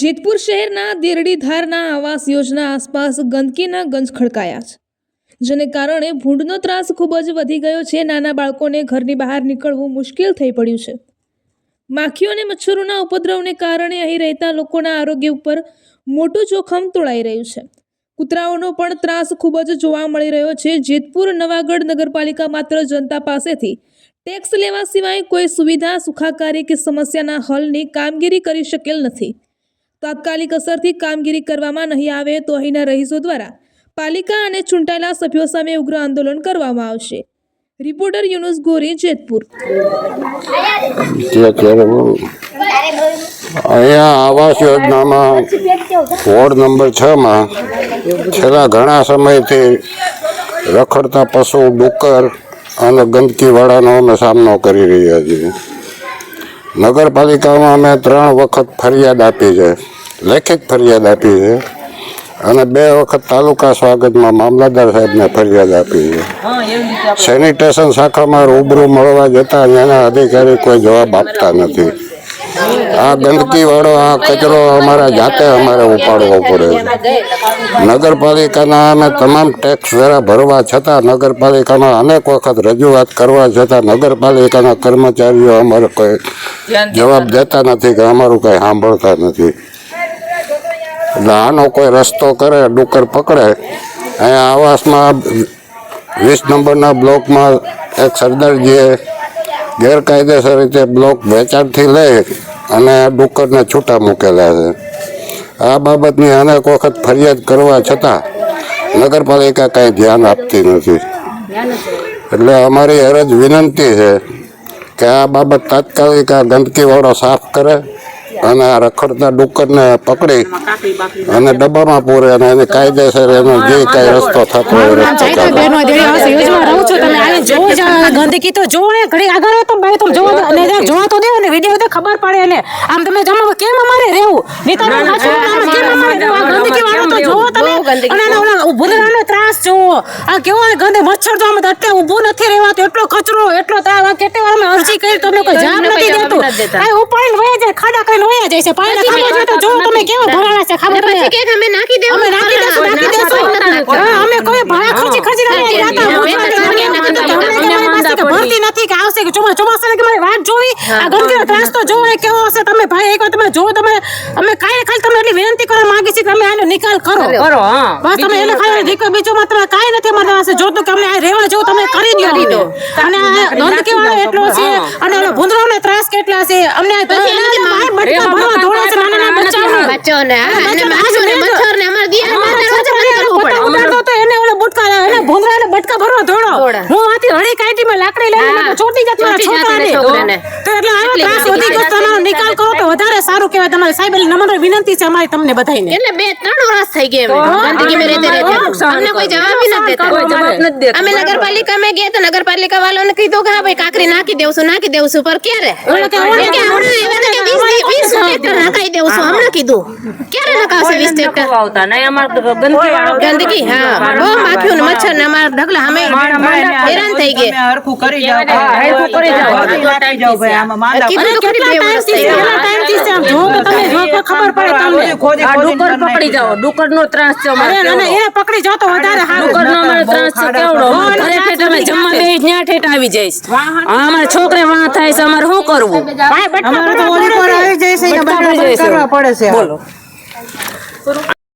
જેતપુર શહેરના દેરડીધારના આવાસ યોજના આસપાસ ગંદકીના ગંજ ખડકાયા છે. જેને કારણે ભૂંડનો ત્રાસ ખૂબ જ વધી ગયો છે. નાના બાળકોને ઘરની બહાર નીકળવું મુશ્કેલ થઈ પડ્યું છે. માખીઓ અને મચ્છરોના ઉપદ્રવને કારણે અહીં રહેતા લોકોના આરોગ્ય ઉપર મોટું જોખમ તોળાઈ રહ્યું છે. કૂતરાઓનો પણ ત્રાસ ખૂબ જ જોવા મળી રહ્યો છે. જેતપુર નવાગઢ નગરપાલિકા માત્ર જનતા પાસેથી ટેક્સ લેવા સિવાય કોઈ સુવિધા, સુખાકારી કે સમસ્યાના હલની કામગીરી કરી શકેલ નથી. તાત્કાલિક અસરથી કામગીરી કરવામાં નહીં આવે તો અહીંના રહીશો દ્વારા પાલિકા અને ચૂંટાયેલા સભ્યો સામે ઉગ્ર આંદોલન કરવામાં આવશે. રિપોર્ટર યુનુસ ગોરી, જેતપુર. અહીંયા આવાસ યોજનામાં વોર્ડ નંબર છ માં છેલ્લા ઘણા સમયથી રખડતા પશુ, ડુક્કર અને ગંદકીવાળાનો અમે સામનો કરી રહ્યા છીએ. નગરપાલિકામાં અમે ત્રણ વખત ફરિયાદ આપી છે. લેખિત ફરિયાદ આપી છે. અને બે વખત તાલુકા સ્વાગતમાં મામલતદાર સાહેબને ફરિયાદ આપી છે. સેનિટેશન શાખામાં રૂબરૂ મળવા જતાં ત્યાંના અધિકારી કોઈ જવાબ આપતા નથી. આ ગંદકીવાળો આ કચરો અમારા જાતે અમારે ઉપાડવો પડે છે. નગરપાલિકાના અમે તમામ ટેક્સ વેરા ભરવા છતાં નગરપાલિકામાં અનેક વખત રજૂઆત કરવા છતાં નગરપાલિકાના કર્મચારીઓ અમારે કોઈ જવાબ દેતા નથી કે અમારું કંઈ સાંભળતા નથી. એટલે આનો કોઈ રસ્તો કરે, ડુક્કર પકડે, અહીંયા આવાસમાં વીસ નંબરના બ્લોકમાં એક સરદારજીએ ગેરકાયદેસર રીતે બ્લોક વેચાણથી લઈ અને ડુક્કરને છૂટા મૂકેલા છે. આ બાબતની અનેક વખત ફરિયાદ કરવા છતાં નગરપાલિકા કાંઈ ધ્યાન આપતી નથી. એટલે અમારી અરજ વિનંતી છે કે આ બાબત તાત્કાલિક આ ગંદકીવાળો સાફ કરે. અને આ રખડતા ડુક્કરને પકડી અને ડબ્બામાં પૂરે અને એને કાયદેસર એનો જે કાંઈ રસ્તો થતો હોય રસ્તો તમે ગંદકી તો જોવે ઘણી ઘડી આગળ તો ભાઈ તમે જોવો તો- અને જોવા તો દેવો ને વીડિયો તો ખબર પડે એને આમ તમે જમા કેમ અમારે રહેવું સાચું આમ કેમ અમારે રહેવું? ગંદકી વાળો તો જોવો તમે અને આના ઓલા રહેવાનો ત્રાસ જોવો આ કેવો ગંદે મચ્છર તો આમ ધટકે ઊભું નથી રહેવાતો. એટલો કચરો એટલો તાવ આ કેટલી વાર અમે અરજી કરી તમને કોઈ જવાબ નથી દેતો. આ ઉપાડીને વયા જાય ખાડા કરીને વયા જાય છે. પાણી ખાવા જોઈએ તો જો તમે કેવો ભરાણા છે ખબર પડે? કે અમે નાખી દેવું? અમે નાખી દેશું નાખી દેશું. અમે કોઈ ભાડા ખર્ચી ખર્ચી નથી જાતા ભરતી નથી કે આવશે કે ચોમા ચોમાસાને કે મારી વાત જોવી આ ગંદકીનો ત્રાસ તો જોવો કેવો હશે? તમે ભાઈ એકવાર તમે જોવો તમે અમે કાંઈ ખાલી તમે એટલી વિનંતી કરવા માંગી છીએ કે તમે આનો નિકાલ કરો. કરો હા. બસ તમે એને ખાલી દીકરો બીજો માત્ર કાંઈ નથી અમારી પાસે. જોતું કે અમે આ રહેવા જો તમે કરી દો અને નોંધ કેવાનો એટલો છે? અને ઓલો ભૂંદરાનો ત્રાસ કેટલા છે? અમને પછી એનાથી બહાર બટકા ભરવા ધોળા છે નાના નાના બચ્ચાઓને. બચ્ચાઓને સોસાયટી માં લાકડી લઈને છોટી જત મારા છોકરાને તો એટલે આવો ત્રાસ વધી ગયો તમારો નિકાલ કરો તો વધારે સારું કહેવાય તમારી સાહેબ એટલે નમ્ર વિનંતી છે અમારી તમને બધાઈને એટલે બે ત્રણ વર્ષ થઈ ગયા ગંદકી મે રહેતે રહેતે અમને કોઈ જવાબ ન દેતા કોઈ જવાબ ન દેતા અમે નગરપાલિકા મે ગયા તો નગરપાલિકા વાળાને કીધું કે હા ભાઈ કાકરી નાખી દેવશું નાખી દેવશું પર ક્યારે ઓલે કે ઓલે કે ઓલે નાખાઈ દેવશું અમને કીધું ક્યારે નખાવશે 20 ટ્રેક્ટર આવતા નહીં અમાર ગંદકી વાળો ગંદકી હા બહુ માખ્યું મચ્છર ને અમાર ઢગલા અમે હેરાન થઈ ગયા હરખું કરી જાઓ હરખું કરી જાઓ. ભાઈ. આમાં માંદા કીધું તો ખરી કેટલા ટાઈમથી કેટલા ટાઈમથી છે આમ? જો તમે જો તો ખબર પડે તમને. આ ખોદીને પકડી જાઓ. ડુકર નો ત્રાસ છે અમારે ના, ના, એને પકડી જાઓ તો વધારે સારું ડુક્કર નો અમારે ત્રાસ છે કેવડો? વધી જમવા બે ત્યાં ઠેઠ આવી જઈશ. અમારા છોકરે વાં થાય છે અમારે શું કરવું? અમારે તો ઓલી પર આવી જાય બટકા બટકા ભરી જાય છે. કરવા પડે છે. બોલો.